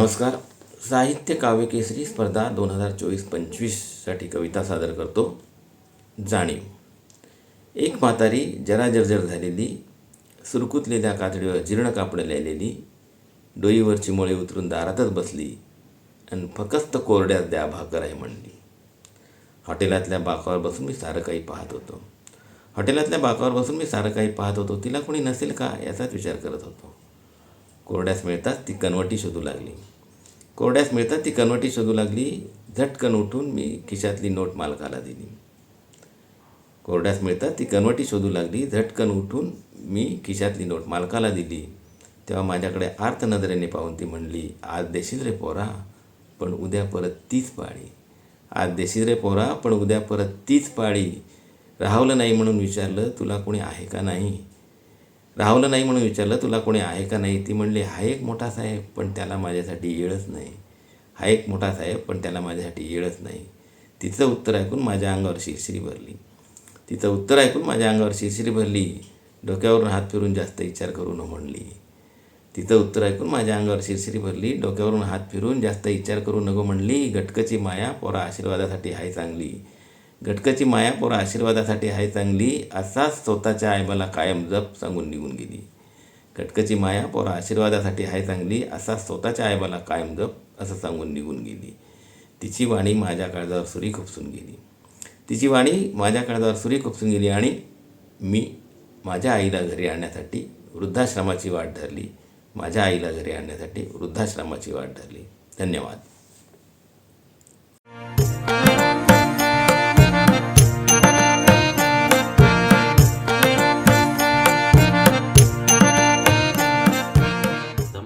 नमस्कार. साहित्य काव्यकेसरी स्पर्धा दोन हजार चोवीस पंचवीससाठी कविता सादर करतो. जाणीव. एक म्हातारी जरा जर्जर झालेली सुरकुतलेल्या कातडीवर जीर्ण कापडं लिहिलेली डोईवरची मुळे उतरून दारातच बसली आणि फकस्त कोरड्यात द्या भाकर आहे म्हणली. हॉटेलातल्या बाकावर बसून मी सारं काही पाहत होतो. हॉटेलातल्या बाकावर बसून मी सारं काही पाहत होतो तिला कोणी नसेल का याचाच विचार करत होतो. कोरड्यास मिळताच ती कनवटी शोधू लागली. कोरड्यास मिळतात ती कनवटी शोधू लागली. झटकन उठून मी खिशातली नोट मालकाला दिली. कोरड्यास मिळतात ती कनवटी शोधू लागली. झटकन उठून मी खिशातली नोट मालकाला दिली. तेव्हा माझ्याकडे आर्त नजरेने पाहून ती म्हणली आज देशील रे पोरा पण उद्या परत तीच पाळी. आज देशील रे पोरा पण उद्या परत तीच पाळी. राहवलं नाही म्हणून विचारलं तुला कोणी आहे का नाही? राहवलं नाही म्हणून विचारलं तुला कोणी आहे का नाही? ती म्हणली हा एक मोठा साहेब पण त्याला माझ्यासाठी येळच नाही. हा एक मोठा साहेब पण त्याला माझ्यासाठी येळच नाही. तिचं उत्तर ऐकून माझ्या अंगावर शिरशिरी भरली. तिचं उत्तर ऐकून माझ्या अंगावर शिरशिरी भरली. डोक्यावरून हात फिरून जास्त विचार करू न म्हणली. तिचं उत्तर ऐकून माझ्या अंगावर शिरशिरी भरली. डोक्यावरून हात फिरून जास्त विचार करू नको म्हणली. गटकची माया पोरा आशीर्वादासाठी हाय चांगली. घटकाची मायापोरा आशीर्वादासाठी हाय चांगली असाच स्वतःच्या आईबाला कायम जप सांगून निघून गेली. घटकाची मायापोरा आशीर्वादासाठी हाय चांगली असाच स्वतःच्या आईबाला कायम जप असं सांगून निघून गेली. तिची वाणी माझ्या काळजावर सुरी खुपसून गेली. तिची वाणी माझ्या काळजावर सुरी खुपसून गेली आणि मी माझ्या आईला घरी आणण्यासाठी वृद्धाश्रमाची वाट धरली. माझ्या आईला घरी आणण्यासाठी वृद्धाश्रमाची वाट धरली. धन्यवाद.